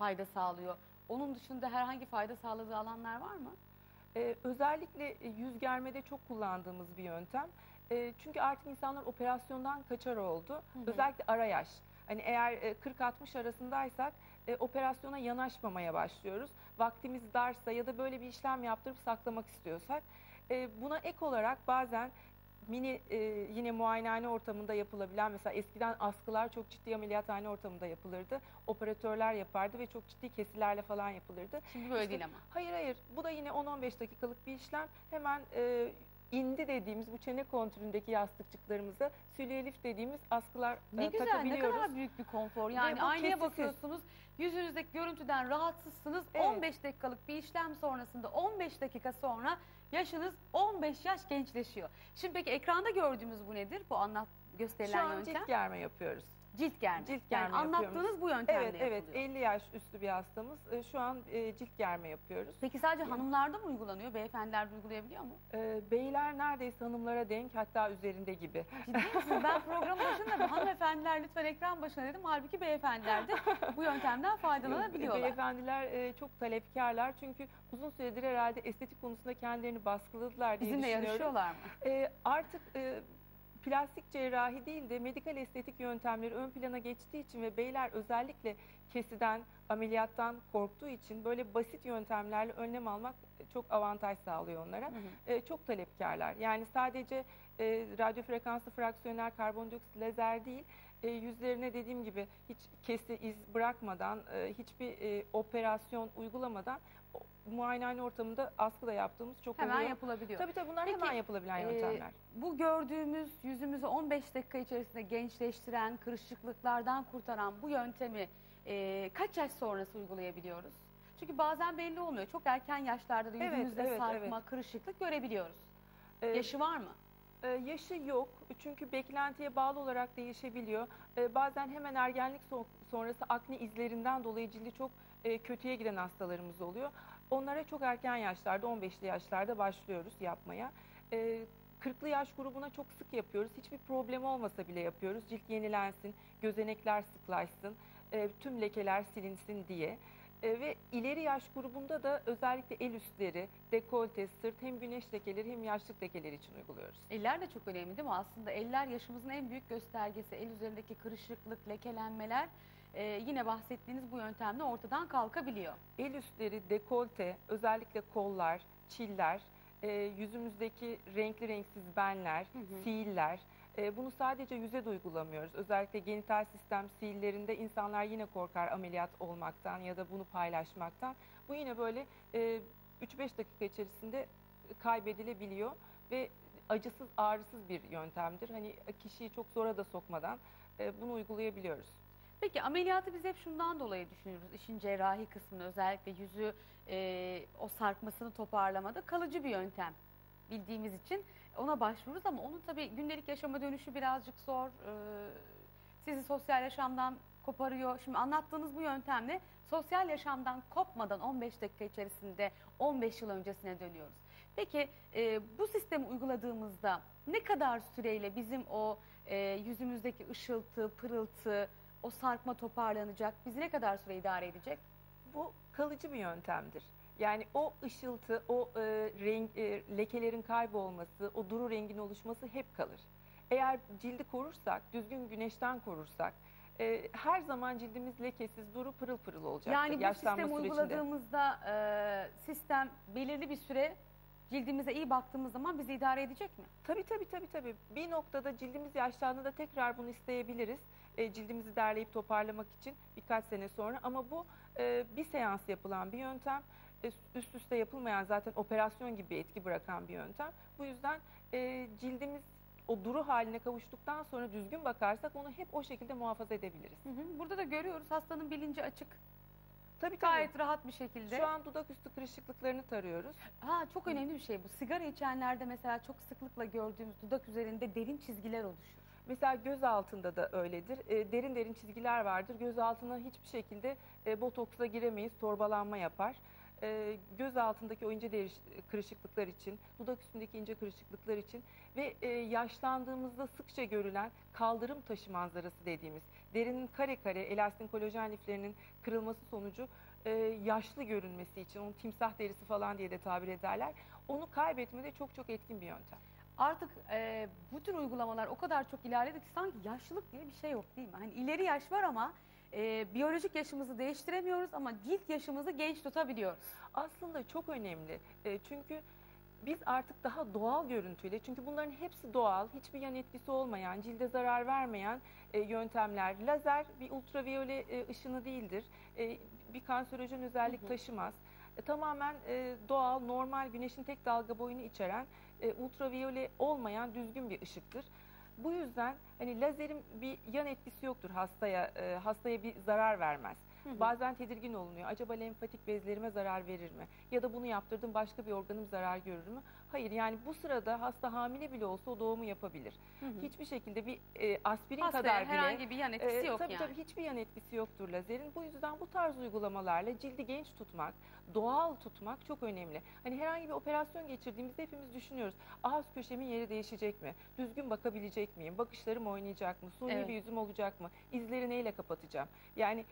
fayda sağlıyor. Onun dışında herhangi fayda sağladığı alanlar var mı? Ee, özellikle e, yüz germede çok kullandığımız bir yöntem. Ee, çünkü artık insanlar operasyondan kaçar oldu. hı. Özellikle ara yaş. Hani eğer e, 40-60 arasındaysak e, operasyona yanaşmamaya başlıyoruz. Vaktimiz darsa ya da böyle bir işlem yaptırıp saklamak istiyorsak e, buna ek olarak bazen mini e, yine muayenehane ortamında yapılabilen mesela eskiden askılar çok ciddi ameliyathane ortamında yapılırdı. Operatörler yapardı ve çok ciddi kesilerle falan yapılırdı. Şimdi böyle İşte- değil ama. Hayır hayır bu da yine 10-15 dakikalık bir işlem. Hemen e, indi dediğimiz bu çene kontüründeki yastıkçıklarımıza süliyelif dediğimiz askılar Ne e, güzel, ne takabiliyoruz. kadar büyük bir konfor. Yani aynaya kesisiz. bakıyorsunuz, yüzünüzdeki görüntüden rahatsızsınız. Evet. 15 dakikalık bir işlem sonrasında 15 dakika sonra yaşınız 15 yaş gençleşiyor. Şimdi peki ekranda gördüğümüz bu nedir? Bu anlat gösterilen Şu an yöntem. cilt germe yapıyoruz. Cilt germe. cilt yani germe anlattığınız yapıyoruz. bu yöntemle Evet evet yapılıyor. 50 yaş üstü bir hastamız. E, şu an e, cilt germe yapıyoruz. Peki sadece hanımlarda mı uygulanıyor? Beyefendiler de uygulayabiliyor mu? E, beyler neredeyse hanımlara denk hatta üzerinde gibi. Ciddi misiniz? Ben program başında hanımefendiler lütfen ekran başına dedim. Halbuki beyefendiler de bu yöntemden faydalanabiliyorlar. Beyefendiler e, çok talepkarlar çünkü uzun süredir herhalde estetik konusunda kendilerini baskıladılar diye Bizimle düşünüyorum. yarışıyorlar mı? E, artık e, plastik cerrahi değil de medikal estetik yöntemleri ön plana geçtiği için ve beyler özellikle kesiden, ameliyattan korktuğu için böyle basit yöntemlerle önlem almak çok avantaj sağlıyor onlara. Hı hı. E, çok talepkarlar. Yani sadece e, radyo frekanslı fraksiyonel karbondioksit lazer değil, e, yüzlerine dediğim gibi hiç kesi iz bırakmadan, e, hiçbir e, operasyon uygulamadan muayenehane ortamında askı da yaptığımız çok Hemen oluyor. yapılabiliyor. Tabii tabii bunlar Peki, hemen yapılabilen Ee, yöntemler. bu gördüğümüz yüzümüzü 15 dakika içerisinde gençleştiren, kırışıklıklardan kurtaran bu yöntemi e, kaç yaş sonrası uygulayabiliyoruz? Çünkü bazen belli olmuyor. Çok erken yaşlarda da Evet, yüzümüzde evet, sarkma, kırışıklık görebiliyoruz. Ee, Yaşı var mı? E, yaşı yok çünkü beklentiye bağlı olarak değişebiliyor. E, bazen hemen ergenlik so- sonrası akne izlerinden dolayı cildi çok e, kötüye giden hastalarımız oluyor. Onlara çok erken yaşlarda 15'li yaşlarda başlıyoruz yapmaya. E, 40'lı yaş grubuna çok sık yapıyoruz. Hiçbir problem olmasa bile yapıyoruz. Cilt yenilensin, gözenekler sıklaşsın, e, tüm lekeler silinsin diye. E, ve ileri yaş grubunda da özellikle el üstleri, dekolte, sırt hem güneş lekeleri hem yaşlık lekeleri için uyguluyoruz. Eller de çok önemli değil mi? Aslında eller yaşımızın en büyük göstergesi. El üzerindeki kırışıklık, lekelenmeler e, yine bahsettiğiniz bu yöntemle ortadan kalkabiliyor. El üstleri, dekolte, özellikle kollar, çiller, e, yüzümüzdeki renkli renksiz benler, Hı hı. siiller. E, bunu sadece yüze de uygulamıyoruz. Özellikle genital sistem siillerinde insanlar yine korkar ameliyat olmaktan ya da bunu paylaşmaktan. Bu yine böyle e, 3-5 dakika içerisinde kaybedilebiliyor ve acısız, ağrısız bir yöntemdir. Hani kişiyi çok zora da sokmadan e, bunu uygulayabiliyoruz. Peki ameliyatı biz hep şundan dolayı düşünürüz. İşin cerrahi kısmını özellikle yüzü e, o sarkmasını toparlamada kalıcı bir yöntem bildiğimiz için ona başvururuz ama onun tabii gündelik yaşama dönüşü birazcık zor. E, sizi sosyal yaşamdan koparıyor. Şimdi anlattığınız bu yöntemle sosyal yaşamdan kopmadan 15 dakika içerisinde 15 yıl öncesine dönüyoruz. Peki e, bu sistemi uyguladığımızda ne kadar süreyle bizim o e, yüzümüzdeki ışıltı, pırıltı, o sarkma toparlanacak? Bizi ne kadar süre idare edecek? Bu kalıcı bir yöntemdir. Yani o ışıltı, o e, renk, e, lekelerin kaybolması, o duru rengin oluşması hep kalır. Eğer cildi korursak, düzgün güneşten korursak, e, her zaman cildimiz lekesiz, duru pırıl pırıl olacaktır Yani bu sürecinde. uyguladığımızda e, sistem belirli bir süre cildimize iyi baktığımız zaman bizi idare edecek mi? Tabii tabii tabii tabii. Bir noktada cildimiz yaşlandığında tekrar bunu isteyebiliriz. E, cildimizi derleyip toparlamak için birkaç sene sonra. Ama bu e, bir seans yapılan bir yöntem. Üst üste yapılmayan zaten operasyon gibi etki bırakan bir yöntem. Bu yüzden e, cildimiz o duru haline kavuştuktan sonra düzgün bakarsak onu hep o şekilde muhafaza edebiliriz. Hı hı. Burada da görüyoruz hastanın bilinci açık. Tabii tabii. Gayet rahat bir şekilde. Şu an dudak üstü kırışıklıklarını tarıyoruz. Ha çok önemli bir şey bu. Sigara içenlerde mesela çok sıklıkla gördüğümüz dudak üzerinde derin çizgiler oluşur. Mesela göz altında da öyledir. E, derin derin çizgiler vardır. Göz altına hiçbir şekilde e, botoksla giremeyiz, torbalanma yapar. E, göz altındaki o ince deri- kırışıklıklar için, dudak üstündeki ince kırışıklıklar için ve e, yaşlandığımızda sıkça görülen kaldırım taşı manzarası dediğimiz derinin kare kare elastin kolajen liflerinin kırılması sonucu e, yaşlı görünmesi için onu timsah derisi falan diye de tabir ederler. Onu kaybetmede çok çok etkin bir yöntem. Artık e, bu tür uygulamalar o kadar çok ilerledi ki sanki yaşlılık diye bir şey yok değil mi? Hani ileri yaş var ama e, biyolojik yaşımızı değiştiremiyoruz ama cilt yaşımızı genç tutabiliyoruz. aslında çok önemli. E, çünkü biz artık daha doğal görüntüyle, çünkü bunların hepsi doğal, hiçbir yan etkisi olmayan, cilde zarar vermeyen e, yöntemler. Lazer bir ultraviyole e, ışını değildir. E, bir kanserojen özellik Hı hı. taşımaz. E, tamamen e, doğal, normal güneşin tek dalga boyunu içeren, e, ultraviyole olmayan düzgün bir ışıktır. Bu yüzden hani lazerin bir yan etkisi yoktur hastaya, e, hastaya bir zarar vermez. Bazen tedirgin olunuyor. Acaba lenfatik bezlerime zarar verir mi? Ya da bunu yaptırdım başka bir organım zarar görür mü? Hayır yani bu sırada hasta hamile bile olsa o doğumu yapabilir. Hı hı. Hiçbir şekilde bir e, aspirin Hastaya kadar bile herhangi bir yan etkisi ee, yok tabii yani. tabii hiçbir yan etkisi yoktur lazerin. Bu yüzden bu tarz uygulamalarla cildi genç tutmak, doğal tutmak çok önemli. Hani herhangi bir operasyon geçirdiğimizde hepimiz düşünüyoruz. Ağız köşemin yeri değişecek mi? Düzgün bakabilecek miyim? Bakışlarım oynayacak mı? Suni Evet. bir yüzüm olacak mı? İzleri neyle kapatacağım? Yani e,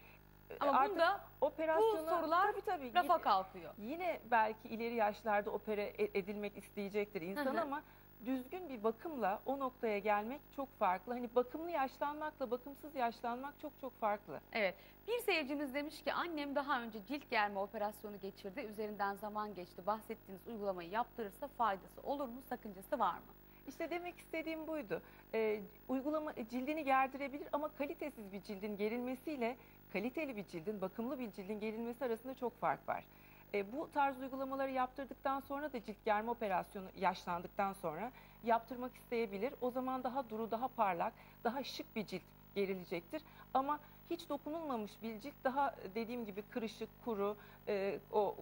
Ama artık bunda operasyona bu sorular tabii, tabii, rafa yine- kalkıyor. Yine belki ileri yaşlarda opera e- edilmek isteyecektir insan ama düzgün bir bakımla o noktaya gelmek çok farklı. Hani bakımlı yaşlanmakla bakımsız yaşlanmak çok çok farklı. Evet. Bir seyircimiz demiş ki annem daha önce cilt germe operasyonu geçirdi. Üzerinden zaman geçti. Bahsettiğiniz uygulamayı yaptırırsa faydası olur mu? Sakıncası var mı? İşte demek istediğim buydu. Ee, uygulama e, cildini gerdirebilir ama kalitesiz bir cildin gerilmesiyle kaliteli bir cildin, bakımlı bir cildin gerilmesi arasında çok fark var. E, bu tarz uygulamaları yaptırdıktan sonra da cilt germe operasyonu yaşlandıktan sonra yaptırmak isteyebilir. O zaman daha duru, daha parlak, daha şık bir cilt gerilecektir. Ama hiç dokunulmamış bir cilt daha e, dediğim gibi kırışık, kuru, e, o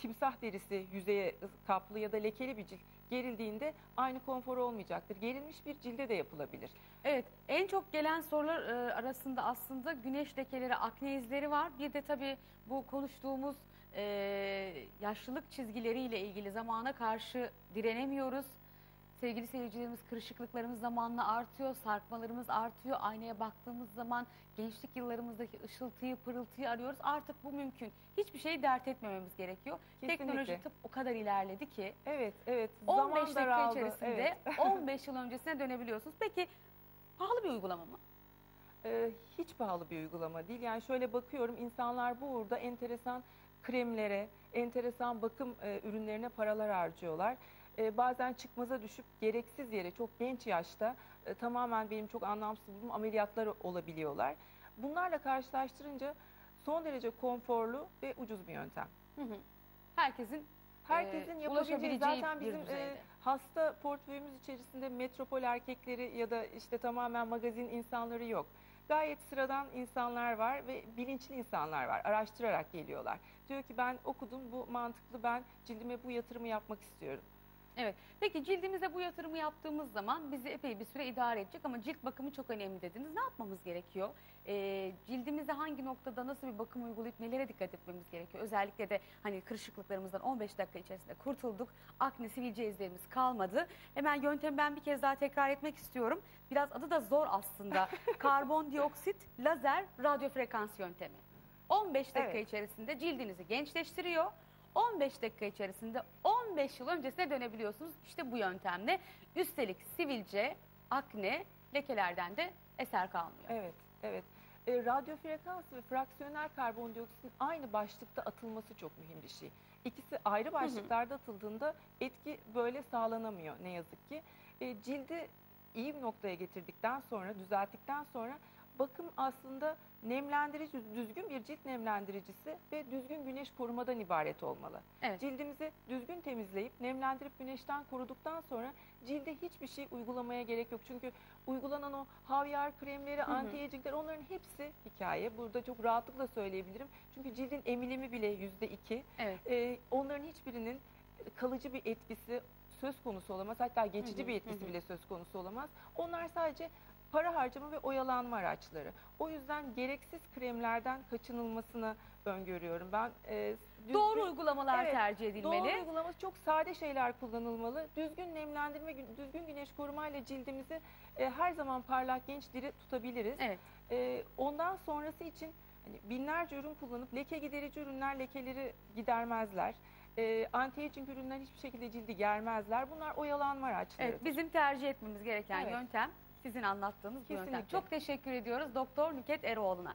timsah derisi yüzeye kaplı ya da lekeli bir cilt gerildiğinde aynı konfor olmayacaktır. Gerilmiş bir cilde de yapılabilir. Evet, en çok gelen sorular e, arasında aslında güneş lekeleri, akne izleri var. Bir de tabii bu konuştuğumuz e, yaşlılık çizgileriyle ilgili zamana karşı direnemiyoruz. Sevgili seyircilerimiz kırışıklıklarımız zamanla artıyor, sarkmalarımız artıyor. Aynaya baktığımız zaman gençlik yıllarımızdaki ışıltıyı, pırıltıyı arıyoruz. Artık bu mümkün. Hiçbir şeyi dert etmememiz gerekiyor. Kesinlikle. Teknoloji tıp o kadar ilerledi ki Evet, evet. 15 Zaman dakika daraldı. içerisinde Evet. 15 yıl öncesine dönebiliyorsunuz. Peki pahalı bir uygulama mı? Ee, hiç pahalı bir uygulama değil. Yani şöyle bakıyorum insanlar bu uğurda enteresan kremlere, enteresan bakım e, ürünlerine paralar harcıyorlar. E, bazen çıkmaza düşüp gereksiz yere çok genç yaşta e, tamamen benim çok anlamsız bulduğum ameliyatlar olabiliyorlar. Bunlarla karşılaştırınca son derece konforlu ve ucuz bir yöntem. Hı hı. Herkesin Herkesin e, yapabileceği zaten bizim e, hasta portföyümüz içerisinde metropol erkekleri ya da işte tamamen magazin insanları yok. Gayet sıradan insanlar var ve bilinçli insanlar var. Araştırarak geliyorlar. Diyor ki ben okudum bu mantıklı ben cildime bu yatırımı yapmak istiyorum. Evet. Peki cildimize bu yatırımı yaptığımız zaman bizi epey bir süre idare edecek ama cilt bakımı çok önemli dediniz. Ne yapmamız gerekiyor? Ee, cildimize hangi noktada nasıl bir bakım uygulayıp nelere dikkat etmemiz gerekiyor? Özellikle de hani kırışıklıklarımızdan 15 dakika içerisinde kurtulduk. Akne, sivilce izlerimiz kalmadı. Hemen yöntemi ben bir kez daha tekrar etmek istiyorum. Biraz adı da zor aslında. Karbondioksit lazer radyo frekans yöntemi. 15 dakika Evet. içerisinde cildinizi gençleştiriyor. 15 dakika içerisinde 15 yıl öncesine dönebiliyorsunuz. İşte bu yöntemle. Üstelik sivilce, akne, lekelerden de eser kalmıyor. Evet, evet. E, radyo frekans ve fraksiyonel karbondioksitin aynı başlıkta atılması çok mühim bir şey. İkisi ayrı başlıklarda atıldığında etki böyle sağlanamıyor ne yazık ki. E, cildi iyi bir noktaya getirdikten sonra, düzelttikten sonra bakım aslında nemlendirici, düzgün bir cilt nemlendiricisi ve düzgün güneş korumadan ibaret olmalı. Evet. Cildimizi düzgün temizleyip nemlendirip güneşten koruduktan sonra cilde hiçbir şey uygulamaya gerek yok. Çünkü uygulanan o havyar kremleri, anti-agingler onların hepsi hikaye. Burada çok rahatlıkla söyleyebilirim. Çünkü cildin emilimi bile yüzde iki. Evet. Ee, onların hiçbirinin kalıcı bir etkisi söz konusu olamaz. Hatta geçici Hı hı, bir etkisi hı. bile söz konusu olamaz. Onlar sadece para harcama ve oyalanma araçları. O yüzden gereksiz kremlerden kaçınılmasını öngörüyorum. Ben e, düzgün- Doğru uygulamalar Evet, tercih edilmeli. Doğru uygulaması çok sade şeyler kullanılmalı. Düzgün nemlendirme, gü- düzgün güneş korumayla cildimizi e, her zaman parlak, genç, diri tutabiliriz. Evet. E, ondan sonrası için hani binlerce ürün kullanıp leke giderici ürünler lekeleri gidermezler. E, anti-aging ürünler hiçbir şekilde cildi germezler. Bunlar oyalanma araçları. Evet, bizim tercih etmemiz gereken Evet. yöntem sizin anlattığınız bu yöntem. Kesinlikle. Çok teşekkür ediyoruz Doktor Nüket Eroğlu'na.